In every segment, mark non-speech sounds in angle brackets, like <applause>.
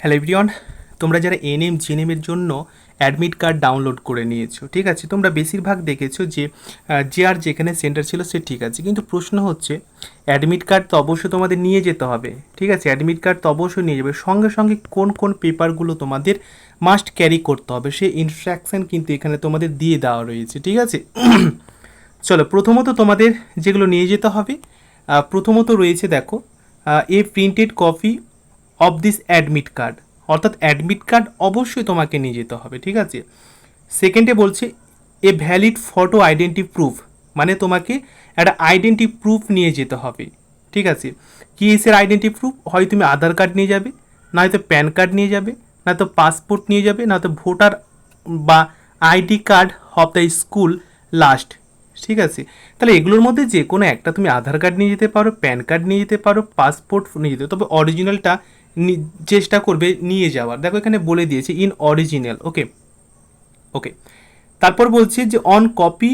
Hello everyone, তোমরা যারা NM জিএনএমের জন্য অ্যাডমিট কার্ড ডাউনলোড করে নিয়েছো, ঠিক আছে? তোমরা বেশিরভাগ দেখেছ যে যে আর যেখানে সেন্টার ছিল সে ঠিক আছে। কিন্তু প্রশ্ন হচ্ছে অ্যাডমিট কার্ড তো অবশ্যই তোমাদের নিয়ে যেতে হবে, ঠিক আছে? অ্যাডমিট কার্ড তো অবশ্যই নিয়ে যাবে। সঙ্গে সঙ্গে কোন কোন পেপারগুলো তোমাদের মাস্ট ক্যারি করতে হবে, সেই ইনস্ট্রাকশন কিন্তু এখানে তোমাদের দিয়ে দেওয়া রয়েছে, ঠিক আছে? <clears throat> চলো, প্রথমত তোমাদের যেগুলো নিয়ে যেতে হবে প্রথমত রয়েছে দেখো a printed copy of this admit card অর্থাৎ অ্যাডমিট কার্ড অবশ্যই তোমাকে নিয়ে যেতে হবে, ঠিক আছে? সেকেন্ডে বলছে a valid photo identity proof মানে তোমাকে একটা আইডেন্টি প্রুফ নিয়ে যেতে হবে, ঠিক আছে? কি এসের আইডেন্টি প্রুফ হয় তুমি আধার কার্ড নিয়ে যাবে নয়তো প্যান কার্ড নিয়ে যাবে নয়তো পাসপোর্ট নিয়ে যাবে, না তো ভোটার বা ID card of the school last ঠিক আছে? তাহলে এগুলোর মধ্যে যে কোনো একটা তুমি আধার কার্ড নিয়ে যেতে পারো প্যান কার্ড নিয়ে যেতে পারো পাসপোর্ট নিয়ে যেতে তবে অরিজিনালটা চেষ্টা করবে নিয়ে যাওয়ার। দেখো এখানে বলে দিয়েছে ইন অরিজিনাল ওকে ওকে তারপর বলছে যে one copy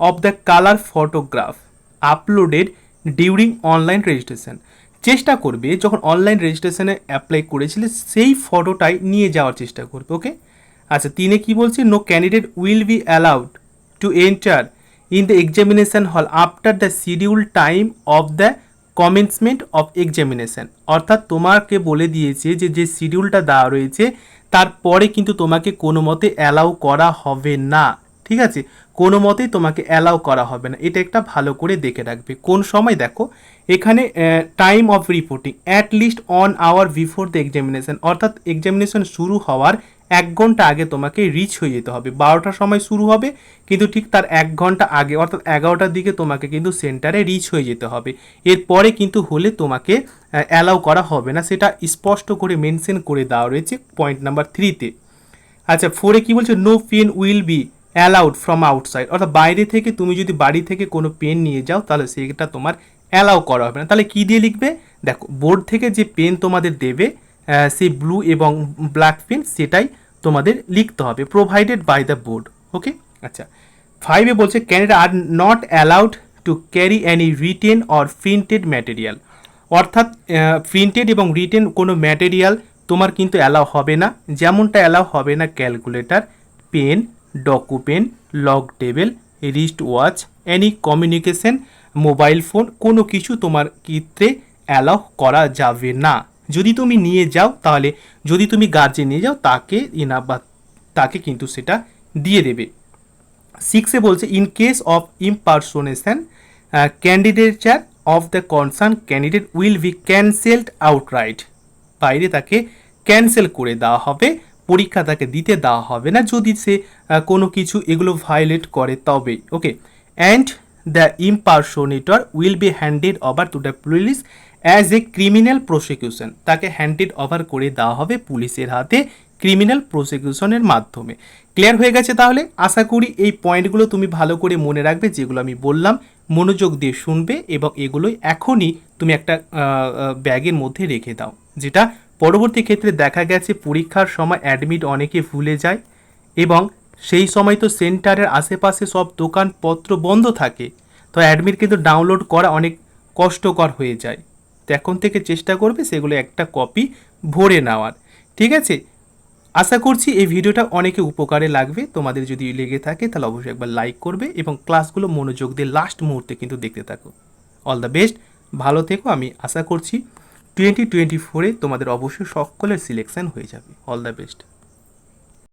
of the colour photograph uploaded during online registration চেষ্টা করবে, যখন অনলাইন রেজিস্ট্রেশনে অ্যাপ্লাই করেছিলে, সেই ফটোটাই নিয়ে যাওয়ার চেষ্টা করবে ওকে আচ্ছা তিনে কি বলছে? No candidate will be allowed to enter in the examination hall after the schedule time of the commencement of examination অর্থাৎ তোমাকে বলে দিয়েছে যে যে শিডিউলটা দেওয়া রয়েছে, তারপরে কিন্তু তোমাকে কোনো মতে অ্যালাউ করা হবে না। ঠিক আছে? কোনো মতেই তোমাকে অ্যালাউ করা হবে না। এটা একটা ভালো করে দেখে রাখবে। কোন সময়? দেখো, এখানে time of reporting at least one hour before the examination অর্থাৎ এক্সামিনেশন শুরু হওয়ার এক ঘণ্টা আগে তোমাকে রিচ হয়ে যেতে হবে। বারোটার সময় শুরু হবে, কিন্তু ঠিক তার এক ঘণ্টা আগে, অর্থাৎ এগারোটার দিকে তোমাকে কিন্তু সেন্টারে রিচ হয়ে যেতে হবে। এরপরে কিন্তু হলে তোমাকে অ্যালাউ করা হবে না। সেটা স্পষ্ট করে মেনশন করে দেওয়া রয়েছে পয়েন্ট নাম্বার থ্রিতে আচ্ছা ফোরে কি বলছে? No pen will be allowed from outside অর্থাৎ বাইরে থেকে তুমি যদি বাড়ি থেকে কোনো পেন নিয়ে যাও, তাহলে সেটা তোমার অ্যালাউ করা হবে না। তাহলে কী দিয়ে লিখবে? দেখো বোর্ড থেকে যে পেন তোমাদের দেবে সেই ব্লু এবং ব্ল্যাক পেন সেটাই তোমাদের লিখতে হবে provided by the board okay আচ্ছা ফাইভে বলছে candidates are not allowed to carry any written or printed material অর্থাৎ প্রিন্টেড এবং রিটেন কোনো ম্যাটেরিয়াল তোমার কিন্তু অ্যালাউ হবে না, যেমনটা অ্যালাউ হবে না calculator pen ডকুপেন log table wrist watch any communication mobile phone কোনো কিছু তোমার ক্ষেত্রে অ্যালাউ করা যাবে না। যদি তুমি নিয়ে যাও, তাহলে যদি তুমি গার্জেন নিয়ে যাও, তাকে ইনা বা তাকে কিন্তু সেটা দিয়ে দেবে। সিক্সে বলছে in case of impersonation candidature of the concern candidate will be cancelled outright বাইরে তাকে ক্যান্সেল করে দেওয়া হবে, পরীক্ষা তাকে দিতে দেওয়া হবে না। যদি সে কোনো কিছু এগুলো ভায়োলেট করে তবেই okay and the impersonator will be handed over to the police as a criminal prosecution তাকে হ্যান্ডেড ওভার করে দেওয়া হবে পুলিশের হাতে ক্রিমিনাল প্রসিকিউশনের মাধ্যমে। ক্লিয়ার হয়ে গেছে তাহলে? আশা করি এই পয়েন্টগুলো তুমি ভালো করে মনে রাখবে, যেগুলো আমি বললাম। মনোযোগ দিয়ে শুনবে এবং এগুলোই এখনই তুমি একটা ব্যাগের মধ্যে রেখে দাও, যেটা পরবর্তী ক্ষেত্রে দেখা গেছে পরীক্ষার সময় অ্যাডমিট অনেকে ভুলে যায় এবং সেই সময় তো সেন্টারের আশেপাশে সব দোকানপত্র বন্ধ থাকে, তো অ্যাডমিট কিন্তু ডাউনলোড করা অনেক কষ্টকর হয়ে যায়। তো এখন থেকে চেষ্টা করবে সেগুলো একটা কপি ভরে নেওয়ার। ঠিক আছে? আশা করছি এই ভিডিওটা অনেকে উপকারে লাগবে। তোমাদের যদি লেগে থাকে তাহলে অবশ্যই একবার লাইক করবে এবং ক্লাসগুলো মনোযোগ দিয়ে লাস্ট মুহূর্তে কিন্তু দেখতে থাকো। অল দ্য বেস্ট ভালো থেকো। আমি আশা করছি টোয়েন্টি টোয়েন্টি ফোরে তোমাদের অবশ্যই সকলের সিলেকশান হয়ে যাবে। All the best